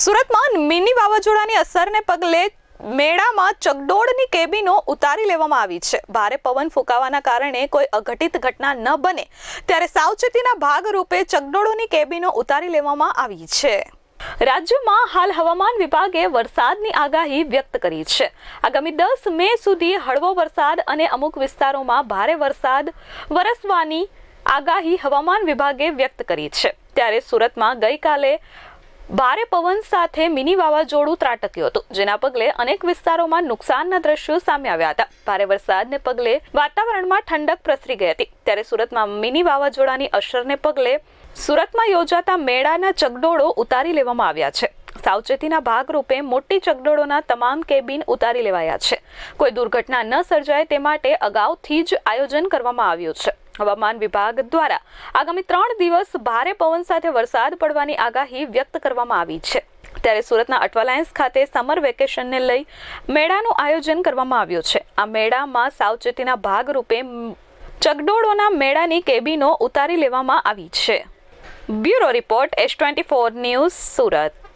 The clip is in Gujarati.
સુરતમાં મિની વાવાઝોડાની અસરને પગલે મેળામાં ચગડોળની કેબિનો ઉતારી લેવામાં આવી છે. ભારે પવન ફૂંકાવાના કારણે કોઈ અઘટિત ઘટના ન બને. ત્યારે સાવચેતીના ભાગરૂપે ચગડોળોની કેબિનો ઉતારી લેવામાં આવી છે. રાજ્યમાં હાલ હવામાન વિભાગે વરસાદની આગાહી વ્યક્ત કરી છે. આગામી દસ મે સુધી હળવો વરસાદ અને અમુક વિસ્તારોમાં ભારે વરસાદ વરસવાની આગાહી હવામાન વિભાગે વ્યક્ત કરી છે. ત્યારે સુરતમાં ગઈકાલે ભારે પવન સાથે મિની વાવાઝોડું ત્રાટક્યું હતું, જેના પગલે અનેક વિસ્તારોમાં નુકસાનના દ્રશ્યો સામે આવ્યા હતા. ભારે વરસાદને પગલે વાતાવરણમાં ઠંડક પ્રસરી ગઈ હતી. ત્યારે સુરતમાં મિની વાવાઝોડાની અસરને પગલે સુરતમાં યોજાતા મેળાના ચગડોળો ઉતારી લેવામાં આવ્યા છે. સાવચેતીના ભાગરૂપે મોટી ચગડોળોના તમામ કેબિન ઉતારી લેવાયા છે. કોઈ દુર્ઘટના ન સર્જાય તે માટે અગાઉથી જ આયોજન કરવામાં આવ્યું છે. હવામાન વિભાગ દ્વારા આગામી ત્રણ દિવસ ભારે પવન સાથે વરસાદ પડવાની આગાહી વ્યક્ત કરવામાં આવી છે. ત્યારે સુરતના અટવાલાયન્સ ખાતે સમર વેકેશનને લઈ મેળાનું આયોજન કરવામાં આવ્યું છે. આ મેળામાં સાવચેતીના ભાગરૂપે ચગડોળોના મેળાની કેબિનો ઉતારી લેવામાં આવી છે. Bureau report S twenty four news Surat.